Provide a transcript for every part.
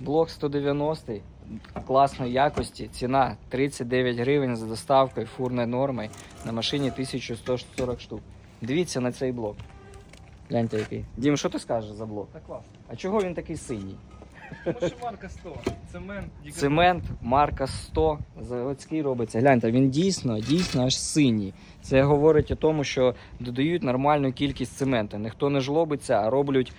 Блок 190 класної якості, ціна 39 гривень за доставкою фурною нормою на машині 1140 штук. Дивіться на цей блок. Гляньте який. Дім, що ти скажеш за блок? Так класно. А чого він такий синій? Тому що марка 100. Цемент. Цемент марка 100 заводський робиться. Гляньте, він дійсно, дійсно аж синій. Це говорить о тому, що додають нормальну кількість цементу. Ніхто не жлобиться, а роблять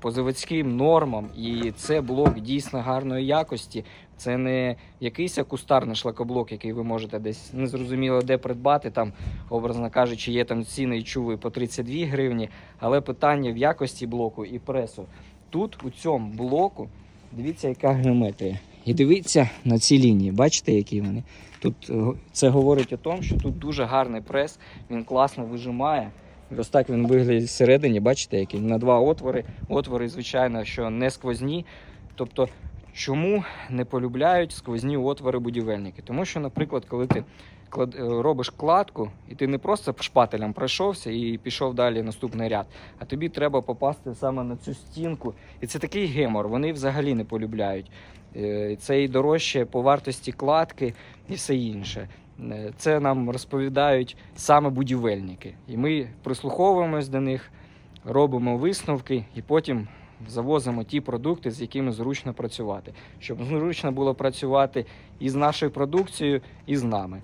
по заводським нормам. І це блок дійсно гарної якості. Це не якийсь кустарний шлакоблок, який ви можете десь незрозуміло де придбати. Там, образно кажучи, є там ціни і чуви по 32 гривні. Але питання в якості блоку і пресу. Тут у цьому блоку Дивіться, яка геометрія. І дивіться на ці лінії. Бачите, які вони? Тут е, це говорить о тому, що тут дуже гарний прес, він класно вижимає. Ось так він виглядає всередині, бачите, який на два отвори. Отвори, звичайно, що не сквозні. Тобто, чому не полюбляють сквозні отвори будівельники? Тому що, наприклад, коли ти е, робиш кладку, і ти не просто шпателем пройшовся і пішов далі наступний ряд, а тобі треба попасти саме на цю стінку. І це такий гемор, вони взагалі не полюбляють. Е, Це і дорожче по вартості кладки і все інше. Е, Це нам розповідають саме будівельники. І ми прислуховуємось до них, робимо висновки і потім завозимо ті продукти, з якими зручно працювати. Щоб зручно було працювати і з нашою продукцією, і з нами.